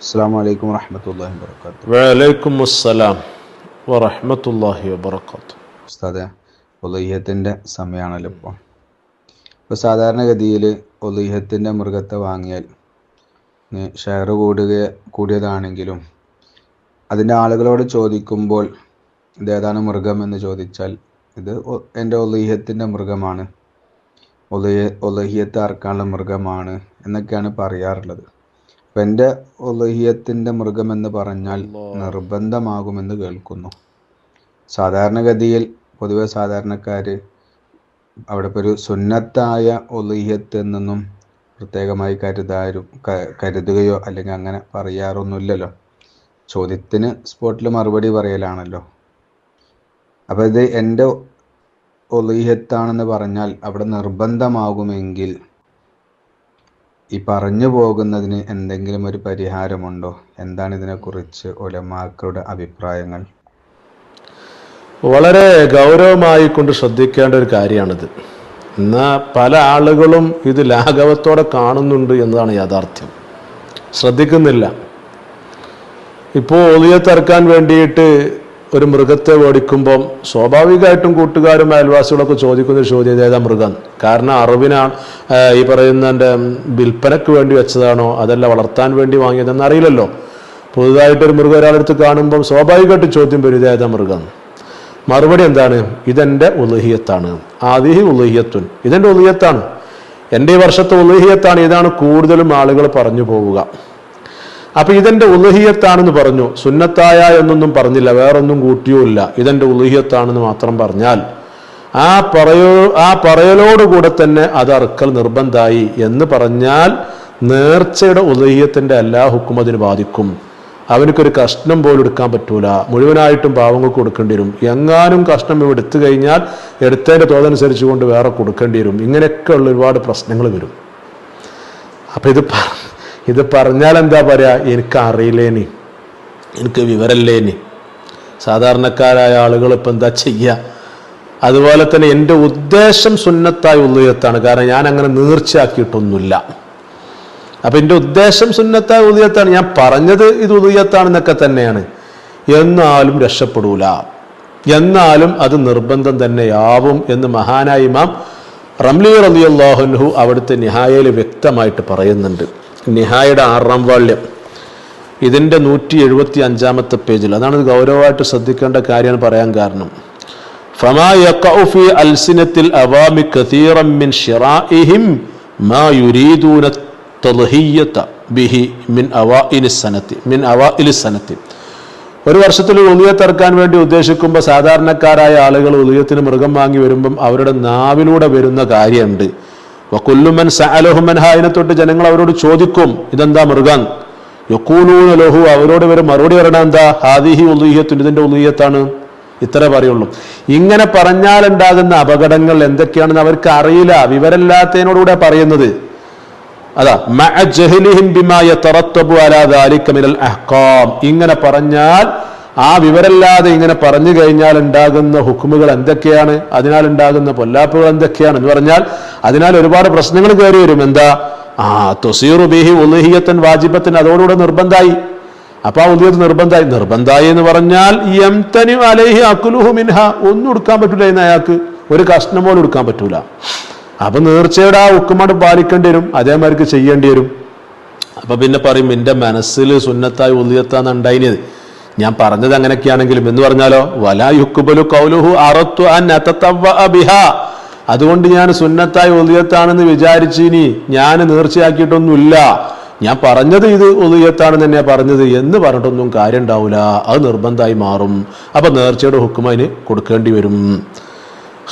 അസ്സാം വലൈക്കും വറഹമത്തല്ലാഹി വലൈക്കും അസ്സലാം വറഹമത്തല്ലാഹി വബർക്കാത്തു ഉസ്താദെ ഒലയ്യത്തിന്റെ സമയമാണല്ലോ ഇപ്പോൾ ഇപ്പോൾ സാധാരണഗതിയിൽ ഒലയ്യത്തിന്റെ മൃഗത്തെ വാങ്ങിയാൽ ഷെയർ കൂടുക കൂടിയതാണെങ്കിലും അതിന്റെ ആളുകളോട് ചോദിക്കുമ്പോൾ ഇതേതാണ് മൃഗം എന്ന് ചോദിച്ചാൽ ഇത് എന്റെ ഒലയ്യത്തിന്റെ മൃഗമാണ്. ഒലയ്യ ഒലഹിയത്ത് അറക്കാനുള്ള മൃഗമാണ് എന്നൊക്കെയാണ് പറയാറുള്ളത്. എന്റെ ഒലഹിയത്തിന്റെ മൃഗം എന്ന് പറഞ്ഞാൽ നിർബന്ധമാകുമെന്ന് കേൾക്കുന്നു. സാധാരണഗതിയിൽ പൊതുവെ സാധാരണക്കാർ അവിടെ ഇപ്പോൾ ഒരു സുന്നത്തായ ഒലഹിയത്ത് എന്നൊന്നും പ്രത്യേകമായി കരുതാരും കരുതുകയോ അല്ലെങ്കിൽ അങ്ങനെ പറയാറൊന്നുമില്ലല്ലോ. ചോദ്യത്തിന് സ്പോട്ടിൽ മറുപടി പറയലാണല്ലോ. അപ്പോൾ ഇത് എന്റെ ഒലീഹത്താണെന്ന് പറഞ്ഞാൽ അവിടെ നിർബന്ധമാകുമെങ്കിൽ ഈ പറഞ്ഞു പോകുന്നതിന് എന്തെങ്കിലും ഒരു പരിഹാരമുണ്ടോ? എന്താണ് ഇതിനെക്കുറിച്ച് ഒലമാക്കളുടെ അഭിപ്രായങ്ങൾ? വളരെ ഗൗരവമായി കൊണ്ട് ശ്രദ്ധിക്കേണ്ട ഒരു കാര്യമാണിത്. എന്നാൽ പല ആളുകളും ഇത് ലാഘവത്തോടെ കാണുന്നുണ്ട് എന്നതാണ് യാഥാർത്ഥ്യം. ശ്രദ്ധിക്കുന്നില്ല. ഇപ്പോൾ തർക്കാൻ വേണ്ടിയിട്ട് ഒരു മൃഗത്തെ ഓടിക്കുമ്പം സ്വാഭാവികമായിട്ടും കൂട്ടുകാരും അയൽവാസികളൊക്കെ ചോദിക്കുന്ന ചോദ്യം ഏതാ മൃഗം? കാരണം അറിവിനാണ് ഈ പറയുന്ന എന്റെ വിൽപ്പനക്ക് വേണ്ടി വെച്ചതാണോ? അതല്ല വളർത്താൻ വേണ്ടി വാങ്ങിയതെന്ന് അറിയില്ലല്ലോ. പുതുതായിട്ടൊരു മൃഗം ഒരാളെടുത്ത് കാണുമ്പം സ്വാഭാവികമായിട്ട് ചോദ്യം വരും ഇതേതാ മൃഗം? മറുപടി എന്താണ്? ഇതെന്റെ ഉലഹിയത്താണ്. ആദിഹി ഉലഹിയത്തുൻ. ഇതെന്റെ ഉലഹിയത്താണ്. എന്റെ ഈ വർഷത്തെ ഉലഹിയത്താണ്. ഇതാണ് കൂടുതലും ആളുകൾ പറഞ്ഞു പോവുക. അപ്പൊ ഇതെന്റെ ഉലഹിയത്താണെന്ന് പറഞ്ഞു. സുന്നത്തായ എന്നൊന്നും പറഞ്ഞില്ല വേറൊന്നും കൂട്ടിയുമില്ല ഇതെന്റെ ഉലഹിയത്താണെന്ന് മാത്രം പറഞ്ഞാൽ ആ പറയോ ആ പറയലോടുകൂടെ തന്നെ അത് അറുക്കൽ നിർബന്ധമായി എന്ന് പറഞ്ഞാൽ നേർച്ചയുടെ ഉലഹിയത്തിന്റെ എല്ലാ ഹുക്കും അതിന് ബാധിക്കും. അവനക്കൊരു കഷ്ണം പോലും എടുക്കാൻ പറ്റൂല. മുഴുവനായിട്ടും പാവങ്ങൾക്ക് കൊടുക്കേണ്ടി വരും. എങ്ങാനും കഷ്ണം ഇവ എടുത്തു കഴിഞ്ഞാൽ എടുത്തതിന്റെ തോതനുസരിച്ച് കൊണ്ട് വേറെ കൊടുക്കേണ്ടി വരും. ഇങ്ങനെയൊക്കെയുള്ള ഒരുപാട് പ്രശ്നങ്ങൾ വരും. അപ്പൊ ഇത് ഇത് പറഞ്ഞാൽ എന്താ പറയുക എനിക്ക് അറിയില്ലേനി എനിക്ക് വിവരല്ലേനി. സാധാരണക്കാരായ ആളുകൾ ഇപ്പം എന്താ ചെയ്യുക അതുപോലെ തന്നെ എന്റെ ഉദ്ദേശം സുന്നത്തായ ഉള്ളിയത്താണ് കാരണം ഞാൻ അങ്ങനെ നീർച്ചയാക്കിയിട്ടൊന്നുമില്ല. അപ്പം എന്റെ ഉദ്ദേശം സുന്നത്തായ ഉദയത്താണ്. ഞാൻ പറഞ്ഞത് ഇത് ഉദയത്താണെന്നൊക്കെ തന്നെയാണ്. എന്നാലും രക്ഷപ്പെടൂല. എന്നാലും അത് നിർബന്ധം തന്നെയാവും എന്ന് മഹാനായ ഇമാം റംലി റലിയല്ലാഹുൻഹു അവിടുത്തെ നിഹായയിൽ വ്യക്തമായിട്ട് പറയുന്നുണ്ട്. നിഹായുടെ ആറാം വാള്യം. ഇതിന്റെ നൂറ്റി എഴുപത്തി അഞ്ചാമത്തെ പേജിൽ. അതാണ് ഇത് ഗൗരവമായിട്ട് ശ്രദ്ധിക്കേണ്ട കാര്യമാണ് പറയാൻ കാരണം. അൽസിനത്തിൽ അവാമി മിൻ മാ ബിഹി മിൻ മിൻ ഒരു വർഷത്തിൽ ഉദയത്തിറക്കാൻ വേണ്ടി ഉദ്ദേശിക്കുമ്പോൾ സാധാരണക്കാരായ ആളുകൾ ഉദയത്തിന് മൃഗം വാങ്ങി വരുമ്പം അവരുടെ നാവിലൂടെ വരുന്ന കാര്യമുണ്ട്. വക്കുല്ലുമൻ സഅലഹുമൻ ഹായിനെ തൊട്ട് ജനങ്ങൾ അവരോട് ചോദിക്കും ഇതെന്താ മൃഗം? യക്കൂലൂന ലഹു അവരോട് ഇവർ മറുപടി പറയണ എന്താ? ഹാദിഹി ഉലുഹിയത്തുൻ ഇതിന്റെ ഉലുഹിയത്താണ് ഇത്ര പറയുള്ളൂ. ഇങ്ങനെ പറഞ്ഞാൽ ഉണ്ടാകുന്ന അപകടങ്ങൾ എന്തൊക്കെയാണെന്ന് അവർക്ക് അറിയില്ല. വിവരമില്ലാത്തതിനോടുകൂടെ പറയുന്നത്. അതാ ഇങ്ങനെ പറഞ്ഞാൽ ആ വിവരല്ലാതെ ഇങ്ങനെ പറഞ്ഞു കഴിഞ്ഞാൽ ഉണ്ടാകുന്ന ഹുക്കുമുകൾ എന്തൊക്കെയാണ്? അതിനാൽ ഉണ്ടാകുന്ന പൊല്ലാപ്പുകൾ എന്തൊക്കെയാണ് എന്ന് പറഞ്ഞാൽ അതിനാൽ ഒരുപാട് പ്രശ്നങ്ങൾ കയറി വരും. എന്താ? ആ തൊസീർ ബിഹി ഉലഹിയത്തൻ വാജിബത്തൻ അതോടുകൂടെ നിർബന്ധമായി അപ്പൊ ആ ഉദ്യോഗത്ത് നിർബന്ധമായി നിർബന്ധമായി എന്ന് പറഞ്ഞാൽ യംതനി അലൈഹി അക്കുലുഹു മിൻഹ. ഒന്നും എടുക്കാൻ പറ്റൂല എന്ന് അയാൾക്ക്. ഒരു കഷ്ണം പോലും എടുക്കാൻ പറ്റൂല. അപ്പൊ നേർച്ചയുടെ ആ ഉക്കുമാട് പാലിക്കേണ്ടി വരും. അതേമാതിരിക്ക് ചെയ്യേണ്ടി വരും. അപ്പൊ പിന്നെ പറയും എന്റെ മനസ്സിൽ സുന്നത്തായി ഉലിയത്താന്ന് ഉണ്ടായിനത്. ഞാൻ പറഞ്ഞത് അങ്ങനെയൊക്കെയാണെങ്കിലും എന്ന് പറഞ്ഞാലോ? വലായുക്കുബലു കൗലുഹു അറത്തു ബിഹാ അതുകൊണ്ട് ഞാൻ സുന്നത്തായി ഒലിയത്താണെന്ന് വിചാരിച്ചിനി. ഞാൻ നേർച്ചയാക്കിയിട്ടൊന്നുമില്ല. ഞാൻ പറഞ്ഞത് ഇത് ഒതുകത്താണെന്ന് തന്നെ പറഞ്ഞത് എന്ന് പറഞ്ഞിട്ടൊന്നും കാര്യം ഉണ്ടാവില്ല അത് നിർബന്ധമായി മാറും. അപ്പൊ നേർച്ചയുടെ ഹുക്കും അതിന് കൊടുക്കേണ്ടി വരും.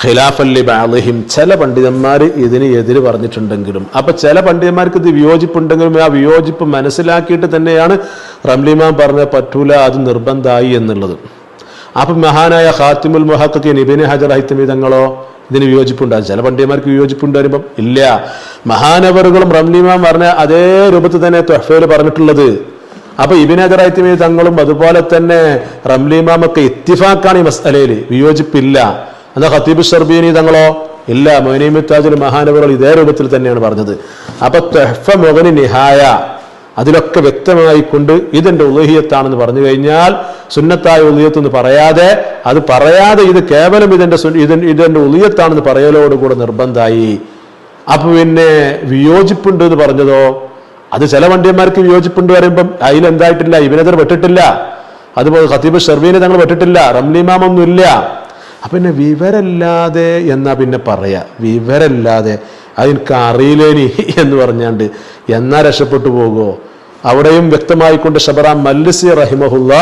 ഖിലാഫല്ലി ബാലിഹിം ചില പണ്ഡിതന്മാർ ഇതിന് എതിര് പറഞ്ഞിട്ടുണ്ടെങ്കിലും അപ്പൊ ചില പണ്ഡിതന്മാർക്ക് ഇത് വിയോജിപ്പുണ്ടെങ്കിലും ആ വിയോജിപ്പ് മനസ്സിലാക്കിയിട്ട് തന്നെയാണ് റംലിമാൻ പറഞ്ഞ പറ്റൂല അത് നിർബന്ധമായി എന്നുള്ളത്. അപ്പൊ മഹാനായ ഖാത്തിമുൽ മുഹക്കി നിബിന് ഹജർ ഹൈത്തമി തങ്ങളോ ഇതിന് വിയോജിപ്പുണ്ടാകും ചില പണ്ഡിതന്മാർക്ക് വിയോജിപ്പുണ്ട് വരുമ്പം. ഇല്ല. മഹാനവറുകളും റംലിമാൻ പറഞ്ഞ അതേ രൂപത്തിൽ തന്നെ തൊഹഫയിൽ പറഞ്ഞിട്ടുള്ളത്. അപ്പൊ ഇബിൻ തങ്ങളും അതുപോലെ തന്നെ റംലിമാമൊക്കെ ഇത്തിഫാക്കാണ് ഈ മസലയിൽ വിയോജിപ്പില്ല. എന്താ ഖത്തീബ് ഷർബീനി തങ്ങളോ? ഇല്ല മൊയ്നീമിത്താജുൽ മഹാനവറുകൾ ഇതേ രൂപത്തിൽ തന്നെയാണ് പറഞ്ഞത്. അപ്പൊ തെഹ്ഫ മൊഹനി നിഹായ അതിലൊക്കെ വ്യക്തമായി കൊണ്ട് ഇതെന്റെ ഉലഹിയത്താണെന്ന് പറഞ്ഞു കഴിഞ്ഞാൽ സുന്നത്തായ ഉലിയത്ത് എന്ന് പറയാതെ അത് പറയാതെ ഇത് കേവലം ഇതിന്റെ ഇതിന്റെ ഉലിയത്താണെന്ന് പറയലോടുകൂടെ നിർബന്ധമായി അപ്പൊ പിന്നെ വിയോജിപ്പുണ്ട് എന്ന് പറഞ്ഞതോ? അത് ചില വണ്ടിയന്മാർക്ക് വിയോജിപ്പുണ്ട് പറയുമ്പം അതിലെന്തായിട്ടില്ല ഇവനെതിർ വെട്ടിട്ടില്ല അതുപോലെ ഖത്തീബ് ഷെർവീനെ തങ്ങൾ വെട്ടിട്ടില്ല റംലിമാമൊന്നും ഇല്ല അപ്പൊ പിന്നെ വിവരല്ലാതെ എന്നാ പിന്നെ പറയാ? വിവരല്ലാതെ. അതെനിക്ക് അറിയില്ലേനി എന്ന് പറഞ്ഞാണ്ട് എന്നാ രക്ഷപ്പെട്ടു പോകുമോ അവിടെയും വ്യക്തമായിക്കൊണ്ട് ഷബറാം മല്ലിസി റഹിമഹുല്ല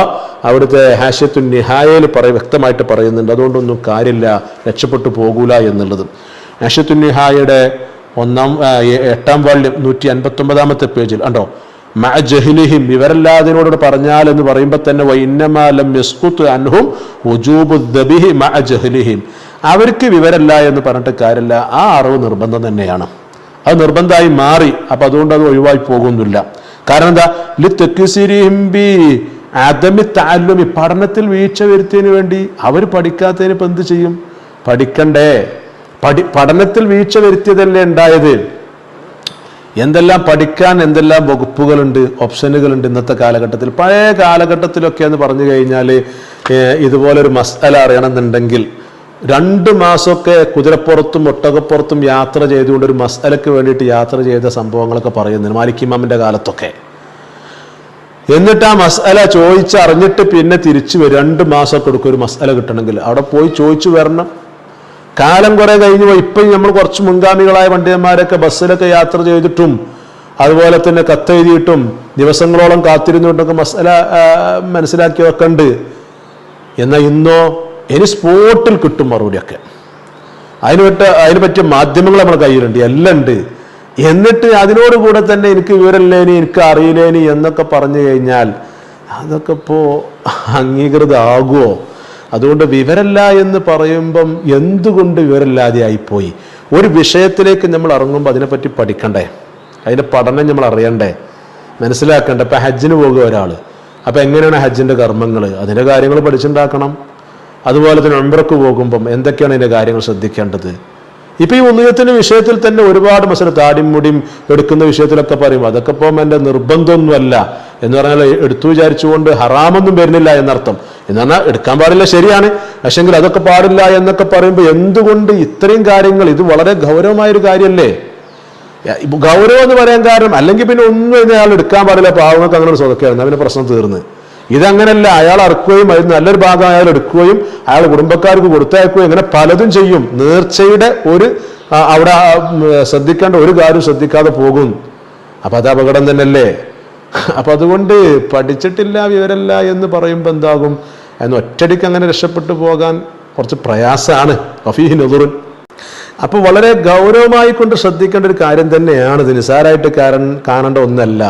അവിടുത്തെ ഹാഷ്യത്തു നിഹായയിൽ പറ വ്യക്തമായിട്ട് പറയുന്നുണ്ട്. അതുകൊണ്ടൊന്നും കാര്യമില്ല. രക്ഷപ്പെട്ടു പോകൂല എന്നുള്ളത്. ഹാഷ്യത്തു നിഹായയുടെ ഒന്നാം എട്ടാം വാളിൽ നൂറ്റി അൻപത്തി ഒമ്പതാമത്തെ പേജിൽ ഉണ്ടോ മഅ ജഹ്ലിഹിം വിവരല്ലാതിനോട് പറഞ്ഞാൽ എന്ന് പറയുമ്പോൾ തന്നെ വൈന്നമാലം യസ്കുത്ത് അൻഹും ദബിഹി ജഹ്ലിഹിം. അവർക്ക് വിവരല്ല എന്ന് പറഞ്ഞിട്ട് കാര്യമില്ല ആ അറിവ് നിർബന്ധം തന്നെയാണ്. അത് നിർബന്ധമായി മാറി. അപ്പൊ അതുകൊണ്ട് അത് ഒഴിവായി പോകുന്നില്ല. കാരണം എന്താ? ലി തെക്കുസിരിഹിം അതമി താല്ലുമി പഠനത്തിൽ വീഴ്ച വരുത്തിയതിന് വേണ്ടി അവർ പഠിക്കാത്തതിന് ഇപ്പൊ എന്ത് ചെയ്യും? പഠിക്കണ്ടേ? പഠി പഠനത്തിൽ വീഴ്ച വരുത്തിയതല്ലേ ഉണ്ടായത്? എന്തെല്ലാം പഠിക്കാൻ എന്തെല്ലാം വകുപ്പുകളുണ്ട് ഓപ്ഷനുകളുണ്ട് ഇന്നത്തെ കാലഘട്ടത്തിൽ? പഴയ കാലഘട്ടത്തിലൊക്കെ എന്ന് പറഞ്ഞു കഴിഞ്ഞാൽ ഇതുപോലൊരു മസാല അറിയണമെന്നുണ്ടെങ്കിൽ രണ്ട് മാസമൊക്കെ കുതിരപ്പുറത്തും ഒട്ടകപ്പുറത്തും യാത്ര ചെയ്തുകൊണ്ട് ഒരു മസാലയ്ക്ക് വേണ്ടിയിട്ട് യാത്ര ചെയ്ത സംഭവങ്ങളൊക്കെ പറയുന്നുണ്ട് മാലിക്കിമാമിന്റെ കാലത്തൊക്കെ. എന്നിട്ട് ആ മസാല ചോദിച്ചറിഞ്ഞിട്ട് പിന്നെ തിരിച്ചു വരും. രണ്ട് മാസമൊക്കെ എടുക്കും ഒരു മസാല കിട്ടണമെങ്കിൽ. അവിടെ പോയി ചോദിച്ചു വരണം. കാലം കുറെ കഴിഞ്ഞു പോയി. ഇപ്പം നമ്മൾ കുറച്ച് മുൻഗാമികളായ പണ്ഡിതന്മാരൊക്കെ ബസ്സിലൊക്കെ യാത്ര ചെയ്തിട്ടും അതുപോലെ തന്നെ കത്തെഴുതിയിട്ടും ദിവസങ്ങളോളം കാത്തിരുന്നിട്ടൊക്കെ മസാല ആ, മനസ്സിലാക്കിയതൊക്കെ ഉണ്ട് എന്നാൽ ഇന്നോ ഇനി സ്പോട്ടിൽ കിട്ടും മറുപടിയൊക്കെ. അതിന് പറ്റ അതിന് പറ്റിയ മാധ്യമങ്ങൾ നമ്മുടെ കയ്യിലുണ്ട്. എല്ലാം ഉണ്ട്. എന്നിട്ട് അതിനോട് കൂടെ തന്നെ എനിക്ക് വിവരമില്ലേനി എനിക്ക് അറിയില്ലേനി എന്നൊക്കെ പറഞ്ഞു കഴിഞ്ഞാൽ അതൊക്കെ ഇപ്പോൾ അംഗീകൃതമാകുമോ അതുകൊണ്ട് വിവരല്ല എന്ന് പറയുമ്പം എന്തുകൊണ്ട് വിവരമില്ലാതെ ആയിപ്പോയി? ഒരു വിഷയത്തിലേക്ക് നമ്മൾ ഇറങ്ങുമ്പോൾ അതിനെപ്പറ്റി പഠിക്കണ്ടേ? അതിന്റെ പഠനം നമ്മൾ അറിയണ്ടേ? മനസ്സിലാക്കണ്ടേ? ഇപ്പം ഹജ്ജിന് പോകുക ഒരാൾ അപ്പം എങ്ങനെയാണ് ഹജ്ജിന്റെ കർമ്മങ്ങൾ അതിന്റെ കാര്യങ്ങൾ പഠിച്ചുണ്ടാക്കണം. അതുപോലെ തന്നെ ഉംറക്ക് പോകുമ്പം എന്തൊക്കെയാണ് അതിന്റെ കാര്യങ്ങൾ ശ്രദ്ധിക്കേണ്ടത്? ഇപ്പൊ ഈ ഉന്നയത്തിന്റെ വിഷയത്തിൽ തന്നെ ഒരുപാട് മസല താടിയും മുടിയും എടുക്കുന്ന വിഷയത്തിലൊക്കെ പറയും അതൊക്കെ ഇപ്പം എന്റെ നിർബന്ധമൊന്നുമല്ല. എന്ന് പറഞ്ഞാൽ എടുത്തു വിചാരിച്ചുകൊണ്ട് ഹറാമൊന്നും വരുന്നില്ല എന്നർത്ഥം. എന്ന് പറഞ്ഞാൽ എടുക്കാൻ പാടില്ല ശരിയാണ്. പക്ഷെങ്കിൽ അതൊക്കെ പാടില്ല എന്നൊക്കെ പറയുമ്പോൾ എന്തുകൊണ്ട് ഇത്രയും കാര്യങ്ങൾ? ഇത് വളരെ ഗൗരവമായ ഒരു കാര്യമല്ലേ? ഗൗരവം എന്ന് പറയാൻ കാരണം അല്ലെങ്കിൽ പിന്നെ ഒന്നും അയാൾ എടുക്കാൻ പാടില്ല പാവങ്ങൾക്ക് അങ്ങനെ സ്വതക്കായിരുന്നു അവന് പ്രശ്നം തീർന്ന്. ഇതങ്ങനല്ല. അയാൾ അറക്കുകയും അതിന് നല്ലൊരു ഭാഗം അയാൾ എടുക്കുകയും അയാൾ കുടുംബക്കാർക്ക് കൊടുത്തയക്കുകയും അങ്ങനെ പലതും ചെയ്യും. നേർച്ചയുടെ ഒരു അവിടെ ശ്രദ്ധിക്കേണ്ട ഒരു കാര്യം ശ്രദ്ധിക്കാതെ പോകും. അപ്പൊ അത് അപകടം തന്നെയല്ലേ? അപ്പൊ അതുകൊണ്ട് പഠിച്ചിട്ടില്ല വിവരല്ല എന്ന് പറയുമ്പോൾ എന്താകും? എന്ന് ഒറ്റടിക്ക് അങ്ങനെ രക്ഷപ്പെട്ടു പോകാൻ കുറച്ച് പ്രയാസമാണ്. വഫീഹി നെതുറുൻ അപ്പൊ വളരെ ഗൗരവമായി കൊണ്ട് ശ്രദ്ധിക്കേണ്ട ഒരു കാര്യം തന്നെയാണ്. ഇത് കാരൻ കാണേണ്ട ഒന്നല്ല.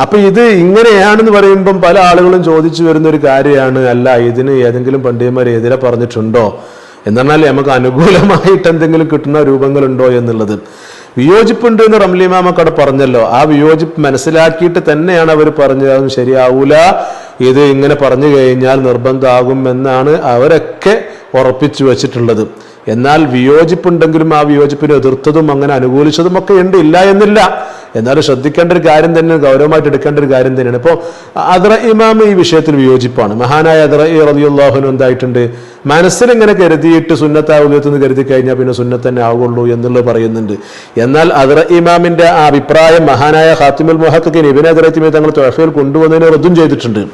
അപ്പൊ ഇത് ഇങ്ങനെയാണെന്ന് പറയുമ്പം പല ആളുകളും ചോദിച്ചു വരുന്ന ഒരു കാര്യമാണ് അല്ല ഇതിന് ഏതെങ്കിലും പണ്ഡിതന്മാർ എതിരെ പറഞ്ഞിട്ടുണ്ടോ? പറഞ്ഞാൽ നമുക്ക് അനുകൂലമായിട്ട് എന്തെങ്കിലും കിട്ടുന്ന രൂപങ്ങളുണ്ടോ എന്നുള്ളത്. വിയോജിപ്പുണ്ട് എന്ന് റംലിമാമൊക്കെ അവിടെ പറഞ്ഞല്ലോ. ആ വിയോജിപ്പ് മനസ്സിലാക്കിയിട്ട് തന്നെയാണ് അവർ പറഞ്ഞത്. അതും ശരിയാവൂല. ഇത് ഇങ്ങനെ പറഞ്ഞു കഴിഞ്ഞാൽ നിർബന്ധമാകും എന്നാണ് അവരൊക്കെ ഉറപ്പിച്ചു വെച്ചിട്ടുള്ളത്. എന്നാൽ വിയോജിപ്പുണ്ടെങ്കിലും ആ വിയോജിപ്പിനെ എതിർത്തതും അങ്ങനെ അനുകൂലിച്ചതും ഒക്കെ ഉണ്ട് ഇല്ല എന്നില്ല. എന്നാലും ശ്രദ്ധിക്കേണ്ട ഒരു കാര്യം തന്നെ ഗൗരവമായിട്ട് എടുക്കേണ്ട ഒരു കാര്യം തന്നെയാണ്. ഇപ്പോൾ അദ്ര ഇമാം ഈ വിഷയത്തിൽ വിയോജിപ്പാണ്. മഹാനായ അദ്ര റതിയുള്ളാഹുനും എന്തായിട്ടുണ്ട്? മനസ്സിൽ ഇങ്ങനെ കരുതിയിട്ട് സുന്നത്താവുന്ന കരുതി കഴിഞ്ഞാൽ പിന്നെ സുന്നത്ത് തന്നെ ആവുള്ളൂ എന്നുള്ളത് പറയുന്നുണ്ട്. എന്നാൽ അദ്ര ഇമാമിന്റെ ആ അഭിപ്രായം മഹാനായ ഹാത്തിമുൽ മുഹക്കിൻ ഇബിനെ അദ്രത്തിമേ തങ്ങൾ തൊഹഫയിൽ കൊണ്ടുവന്നതിനെ റദ്ദും ചെയ്തിട്ടുണ്ട്.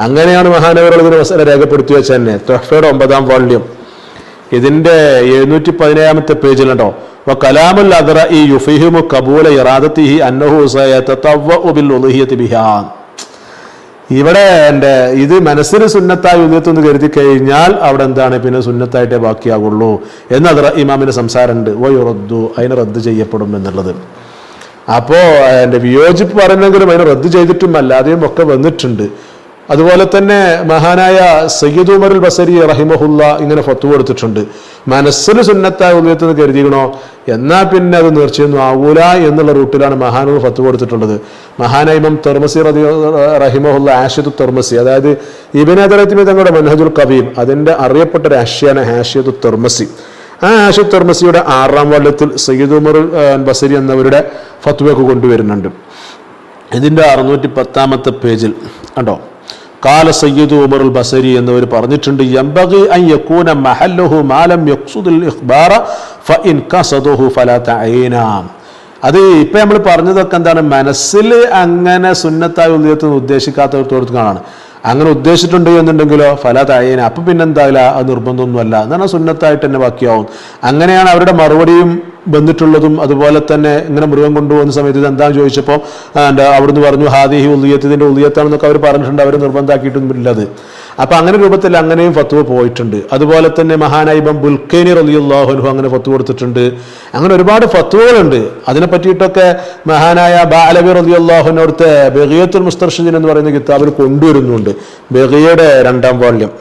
അങ്ങനെയാണ് മഹാനവറുകൾ ഇതിന് മസല രേഖപ്പെടുത്തി വെച്ചാൽ തന്നെ. തൊഹഫയുടെ ഒമ്പതാം വാള്യം. ഇതിന്റെ എഴുന്നൂറ്റി പതിനേഴാമത്തെ പേജിലുണ്ടോ വ കലാമുൽ അദറ ഈ യുഫിഹിമു കബൂല ബിഹാ. ഇവിടെ എന്റെ ഇത് മനസ്സിൽ സുന്നത്തായി ഉദയത്തെന്ന് കരുതി കഴിഞ്ഞാൽ അവിടെ എന്താണ് പിന്നെ സുന്നത്തായിട്ടേ ബാക്കിയാകുള്ളൂ എന്ന് അദ്റ ഇമാമിന്റെ സംസാരമുണ്ട് വയുറദ്ദു അതിനെ റദ്ദ് ചെയ്യപ്പെടും എന്നുള്ളത്. അപ്പോ എന്റെ വിയോജിപ്പ് പറഞ്ഞെങ്കിലും അതിനെ റദ്ദ് ചെയ്തിട്ടും അല്ലാതെയും ഒക്കെ വന്നിട്ടുണ്ട്. അതുപോലെ തന്നെ മഹാനായ സയ്യിദ് ഉമറുൽ ബസരി റഹിമഹുല്ല ഇങ്ങനെ ഫത്തു കൊടുത്തിട്ടുണ്ട്. മനസ്സിന് സുന്നത്തായ ഉപയോഗത്തിന് കരുതിക്കണോ? എന്നാൽ പിന്നെ അത് തീർച്ചയൊന്നും ആവൂല എന്നുള്ള റൂട്ടിലാണ് മഹാനൂർ ഫത്തു കൊടുത്തിട്ടുള്ളത്. മഹാനായ ഇമം തെർമസി റതി റഹിമഹുല്ല ആഷിദ് തെർമസി അതായത് ഇബിൻ അതറത്തിമി തങ്ങളുടെ മനഹജുൽ കബീം അതിന്റെ അറിയപ്പെട്ട ഒരു ആശയാണ് ഹാഷിദ് തെർമസി. ആ ആഷിദ് തെർമസിയുടെ ആറാം വള്ളത്തിൽ സയ്യിദ് ഉമർ ബസരി എന്നവരുടെ ഫത്വയൊക്കെ കൊണ്ടുവരുന്നുണ്ട്. ഇതിന്റെ അറുന്നൂറ്റി പത്താമത്തെ പേജിൽ കണ്ടോ? കാല സയ്യിദ് ഉമർ البصري ബസരി എന്നിവർ പറഞ്ഞിട്ടുണ്ട് യംബഗി അൻ യക്കൂന മഹല്ലുഹു മാലം യക്സുദുൽ ഇഖ്ബാറ ഫ ഇൻ കസദുഹു ഫലാ തഅീന. അത് ഇപ്പം നമ്മൾ പറഞ്ഞതൊക്കെ എന്താണ്? മനസ്സിൽ അങ്ങനെ സുന്നത്തായ ഉദ്ദേശിക്കാത്തടത്തോട് കാണാണ്. അങ്ങനെ ഉദ്ദേശിച്ചിട്ടുണ്ട് എന്നുണ്ടെങ്കിലോ ഫല തയ്യന അപ്പം പിന്നെന്തായാലും അത് നിർബന്ധമൊന്നുമല്ല. എന്നാണ് സുന്നത്തായിട്ട് തന്നെ ബാക്കിയാവും അങ്ങനെയാണ് അവരുടെ മറുപടിയും വന്നിട്ടുള്ളതും അതുപോലെ തന്നെ ഇങ്ങനെ മൃഗം കൊണ്ടുപോകുന്ന സമയത്ത് ഇത് എന്താണെന്ന് ചോദിച്ചപ്പോൾ എന്താ അവിടുന്ന് പറഞ്ഞു ഹാദിഹി ഉള്ളിയത്ത് ഇതിന്റെ ഉള്ളിയത്താണെന്നൊക്കെ അവർ പറഞ്ഞിട്ടുണ്ട്. അവർ നിർബന്ധമാക്കിയിട്ടൊന്നും അത്. അപ്പോൾ അങ്ങനെ രൂപത്തിൽ അങ്ങനെയും ഫത്തുവ പോയിട്ടുണ്ട്. അതുപോലെ തന്നെ മഹാനൈബം ബുൽഖേനി ബുൽക്കേനി റലിയുള്ളാഹുലു അങ്ങനെ ഫത്വ കൊടുത്തിട്ടുണ്ട്. അങ്ങനെ ഒരുപാട് ഫത്തുവകളുണ്ട് അതിനെ പറ്റിയിട്ടൊക്കെ മഹാനായ ബാലബി റലിയുള്ളാഹുവിനടുത്തെ ബഹിയത്തുൽ മുസ്തർഷിദിൻ എന്ന് പറയുന്ന കിതാബിൽ കൊണ്ടുവരുന്നുണ്ട്. ബഹിയുടെ രണ്ടാം വാള്യം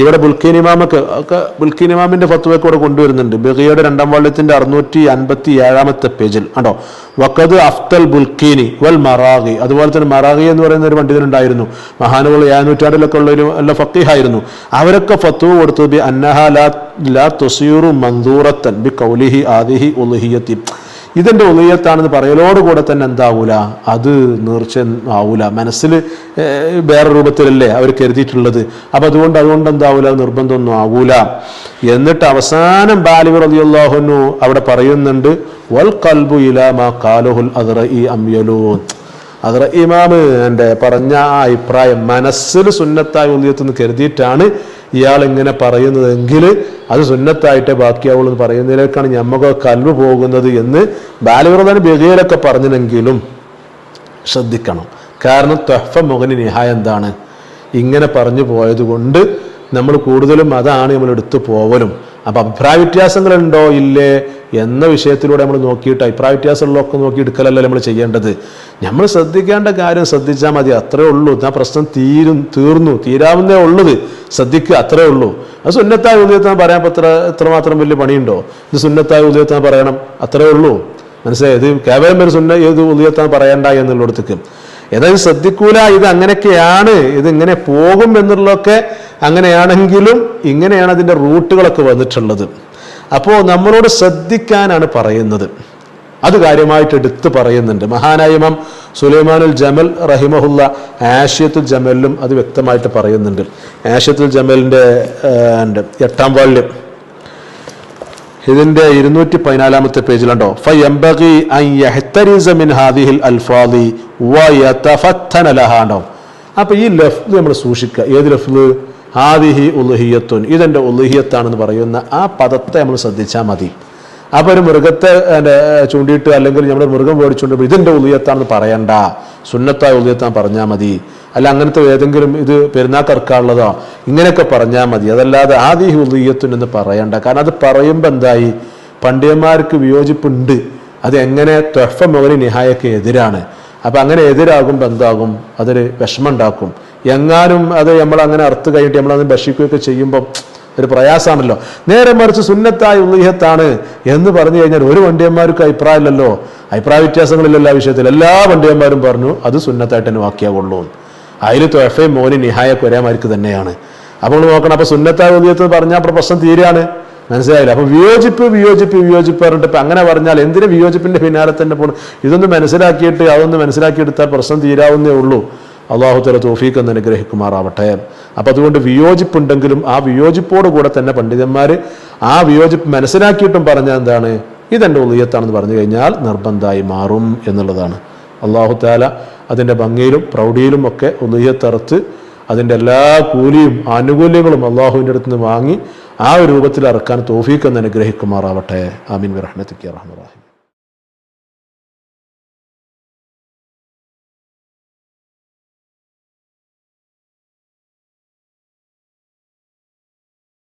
ഇവിടെ ബുൽക്കീൻ ഇമാമക്ക് ഒക്കെ ബുൽക്കീൻ ഇമാമിന്റെ ഫത്വയൊക്കെ ഇവിടെ കൊണ്ടുവരുന്നുണ്ട്. ബഹിയുടെ രണ്ടാം വാള്യത്തിന്റെ അറുന്നൂറ്റി അൻപത്തി ഏഴാമത്തെ പേജിൽ. കണ്ടോ? വക്കത് അഫ്തൽ ബുൽഖീനി വൽ മറാഖി അതുപോലെ തന്നെ മറാഖി എന്ന് പറയുന്ന ഒരു പണ്ഡിതനുണ്ടായിരുന്നു. മഹാനുകൾ ഏഴുനൂറ്റാണ്ടിലൊക്കെ ഉള്ള ഒരു നല്ല ഫക്കീഹായിരുന്നു. അവരൊക്കെ ഫത്വ കൊടുത്തത് ബി അന്നഹ ലാ ലാ തൊസീറു മന്ദൂറത്തൻ ബി കൗലിഹി ആദിഹി ഉലുഹിയത്തി. ഇതിന്റെ ഉദയത്താണെന്ന് പറയലോടുകൂടെ തന്നെ എന്താവൂല? അത് നീർച്ച ആവൂല. മനസ്സിൽ വേറെ രൂപത്തിലല്ലേ അവർ കരുതിയിട്ടുള്ളത്. അപ്പം അതുകൊണ്ട് അതുകൊണ്ട് എന്താവൂല? നിർബന്ധമൊന്നും ആവൂല. എന്നിട്ട് അവസാനം ബാലിബ് അതിയുള്ളാഹുനു അവിടെ പറയുന്നുണ്ട് വൽ കൽബു കാലുഹുൽ അദ്റ ഈ അമ്യലൂൻ എന്റെ പറഞ്ഞ ആ അഭിപ്രായം മനസ്സിൽ സുന്നത്തായ ഉദയത്തെന്ന് കരുതിയിട്ടാണ് ഇയാൾ ഇങ്ങനെ പറയുന്നതെങ്കിൽ അത് സുന്നത്തായിട്ടേ ബാക്കിയാവുള്ളൂ എന്ന് പറയുന്നതിലേക്കാണ് ഞമ്മക്ക് കൽവ് പോകുന്നത് എന്ന് ബാലവ്രതൻ ബഗയിലൊക്കെ പറഞ്ഞെങ്കിലും ശ്രദ്ധിക്കണം. കാരണം തൊഹഫ മുഖന് നിഹായ എന്താണ്? ഇങ്ങനെ പറഞ്ഞു പോയത് കൊണ്ട് നമ്മൾ കൂടുതലും അതാണ് നമ്മൾ എടുത്തു പോവലും. അപ്പം അഭിപ്രായ വ്യത്യാസങ്ങളുണ്ടോ ഇല്ലേ? എന്ന വിഷയത്തിലൂടെ നമ്മൾ നോക്കിയിട്ട് അഭിപ്രായ വ്യത്യാസമുള്ളതൊക്കെ നോക്കി എടുക്കലല്ല നമ്മൾ ചെയ്യേണ്ടത്. നമ്മൾ ശ്രദ്ധിക്കേണ്ട കാര്യം ശ്രദ്ധിച്ചാൽ മതി. അത്രേ ഉള്ളൂ. ആ പ്രശ്നം തീരും തീർന്നു തീരാവുന്നേ ഉള്ളത്. ശ്രദ്ധിക്കുക അത്രേ ഉള്ളൂ. അത് സുന്നത്തായ ഉദയത്താൻ പറയാൻ എത്ര എത്രമാത്രം വലിയ പണിയുണ്ടോ? ഇത് സുന്നത്തായ ഉദയത്താൻ പറയണം. അത്രേ ഉള്ളൂ. മനസ്സിലായി? ഇത് കേവലം ഒരു സുന്ന ഏത് ഉദയത്താൻ പറയണ്ട എന്നുള്ളിടത്തേക്ക്. ഏതായാലും ശ്രദ്ധിക്കൂല. ഇത് അങ്ങനെയൊക്കെയാണ്. ഇത് ഇങ്ങനെ പോകും എന്നുള്ളതൊക്കെ അങ്ങനെയാണെങ്കിലും ഇങ്ങനെയാണ് അതിന്റെ റൂട്ടുകളൊക്കെ വന്നിട്ടുള്ളത്. അപ്പോൾ നമ്മളോട് ശ്രദ്ധിക്കാനാണ് പറയുന്നത്. അത് കാര്യമായിട്ട് എടുത്തു പറയുന്നുണ്ട്. മഹാനായ ഇമാം സുലൈമാനുൽ ജമൽ റഹിമഹുല്ല ആഷ്യത്തുൽ ജമലിലും അത് വ്യക്തമായിട്ട് പറയുന്നുണ്ട്. ആഷ്യത്തുൽ ജമലിന്റെ എട്ടാം വാള്യം ഇതിന്റെ ഇരുന്നൂറ്റി പതിനാലാമത്തെ പേജിലുണ്ടോ? അപ്പൊ ഈ ലഫ്ദ് നമ്മൾ സൂക്ഷിക്കുക. ഏത് ലഫ്ദ്? ഹാദിഹി ഉലുഹിയത്തുൻ. ഇതെന്റെ ഉലുഹിയത്താണെന്ന് പറയുന്ന ആ പദത്തെ നമ്മൾ ശ്രദ്ധിച്ചാൽ മതി. അപ്പോൾ ഒരു മൃഗത്തെ ചൂണ്ടിയിട്ട് അല്ലെങ്കിൽ നമ്മുടെ മൃഗം മേടിച്ചുകൊണ്ട് ഇതിന്റെ ഉലുഹിയത്താണെന്ന് പറയണ്ട. സുന്നത്തായ ഉലുഹിയത്താൻ പറഞ്ഞാൽ മതി. അല്ല അങ്ങനത്തെ ഏതെങ്കിലും ഇത് പെരുന്നാക്കർക്കാനുള്ളതോ ഇങ്ങനെയൊക്കെ പറഞ്ഞാൽ മതി. അതല്ലാതെ ആദിഹി ഉലുഹിയത്തുൻ എന്ന് പറയണ്ട. കാരണം അത് പറയുമ്പോൾ എന്തായി? പണ്ഡിതന്മാർക്ക് വിയോജിപ്പുണ്ട്. അത് എങ്ങനെ തൊഫ മുകളിൽ നിഹായൊക്കെ എതിരാണ്. അപ്പം അങ്ങനെ എതിരാകുമ്പോൾ എന്താകും? അതൊരു വിഷമം ഉണ്ടാക്കും. എങ്ങാനും അത് നമ്മൾ അങ്ങനെ അർത്ഥ കഴിഞ്ഞിട്ട് നമ്മളത് ഭക്ഷിക്കുകയൊക്കെ ചെയ്യുമ്പോൾ ഒരു പ്രയാസമാണല്ലോ. നേരെ മറിച്ച് സുന്നത്തായ ഉള്ളിഹത്താണ് എന്ന് പറഞ്ഞു കഴിഞ്ഞാൽ ഒരു വണ്ടിയന്മാർക്ക് അഭിപ്രായമില്ലല്ലോ. അഭിപ്രായ വ്യത്യാസങ്ങളില്ലല്ലോ ആ വിഷയത്തിൽ. എല്ലാ വണ്ടിയന്മാരും പറഞ്ഞു അത് സുന്നത്തായിട്ട് തന്നെ വാക്കിയാകൊള്ളൂ അതിൽ തൊഫയും മോനി നിഹായൊക്കെ ഒരേമാർക്ക് തന്നെയാണ്. അപ്പോൾ നമ്മൾ നോക്കണം അപ്പൊ സുന്നത്തായ എന്ന് പറഞ്ഞാൽ അപ്പോൾ പ്രശ്നം തീരെയാണ് മനസ്സിലായില്ല? അപ്പൊ വിയോജിപ്പ് വിയോജിപ്പ് വിയോജിപ്പ് പറഞ്ഞിട്ട് ഇപ്പൊ അങ്ങനെ പറഞ്ഞാൽ എന്തിനു വിയോജിപ്പിന്റെ പിന്നാലെ തന്നെ പോകണം ഇതൊന്ന് മനസ്സിലാക്കിയിട്ട് അതൊന്ന് മനസ്സിലാക്കിയെടുത്താൽ പ്രശ്നം തീരാവുന്നേ ഉള്ളൂ. അള്ളാഹുത്തല തോഫീക്ക് എന്ന് അനുഗ്രഹിക്കുമാറാവട്ടെ. അപ്പം അതുകൊണ്ട് വിയോജിപ്പുണ്ടെങ്കിലും ആ വിയോജിപ്പോട് കൂടെ തന്നെ പണ്ഡിതന്മാർ ആ വിയോജിപ്പ് മനസ്സിലാക്കിയിട്ടും പറഞ്ഞാൽ എന്താണ്? ഇതെന്റെ ഉള്ളിയത്താണെന്ന് പറഞ്ഞു കഴിഞ്ഞാൽ നിർബന്ധമായി മാറും എന്നുള്ളതാണ്. അള്ളാഹു താല അതിന്റെ ഭംഗിയിലും പ്രൗഢിയിലും ഒക്കെ ഉള്ളിയത്തറുത്ത് അതിന്റെ എല്ലാ കൂലിയും ആനുകൂല്യങ്ങളും അള്ളാഹുവിന്റെ അടുത്ത് നിന്ന് വാങ്ങി ആ ഒരു രൂപത്തിൽ ഇറക്കാൻ തോഫീക്ക് എന്ന് അനുഗ്രഹിക്കുമാറാവട്ടെ. ആമീൻ. റഹ്മത്തിക്ക് റഹ്മറാഹിം